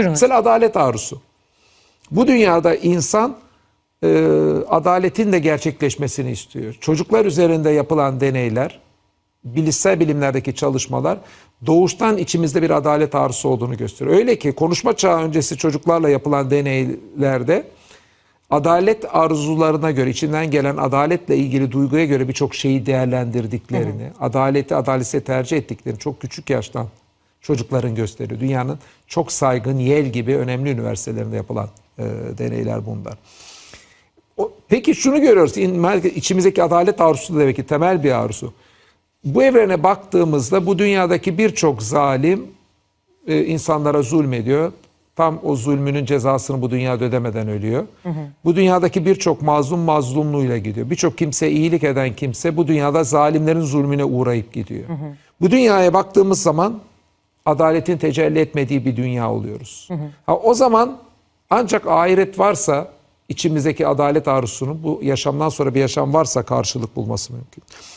Buyurunuz. Mesela adalet arzusu. Bu dünyada insan e, adaletin de gerçekleşmesini istiyor. Çocuklar üzerinde yapılan deneyler, bilişsel bilimlerdeki çalışmalar doğuştan içimizde bir adalet arzusu olduğunu gösteriyor. Öyle ki konuşma çağı öncesi çocuklarla yapılan deneylerde adalet arzularına göre, içinden gelen adaletle ilgili duyguya göre birçok şeyi değerlendirdiklerini, adaleti adaletse tercih ettiklerini çok küçük yaştan çocukların gösteriyor. Dünyanın çok saygın Yale gibi önemli üniversitelerinde yapılan e, deneyler bunlar. O- Peki şunu görüyoruz. içimizdeki adalet arzusu da demek ki temel bir arzu. Bu evrene baktığımızda bu dünyadaki birçok zalim e, insanlara zulmediyor. Tam o zulmünün cezasını bu dünyada ödemeden ölüyor. Bu dünyadaki birçok mazlum mazlumluğuyla gidiyor. Birçok kimse iyilik eden kimse bu dünyada zalimlerin zulmüne uğrayıp gidiyor. Bu dünyaya baktığımız zaman adaletin tecelli etmediği bir dünya oluyoruz. Ha, o zaman ancak ahiret varsa içimizdeki adalet arzusunun bu yaşamdan sonra bir yaşam varsa karşılık bulması mümkün.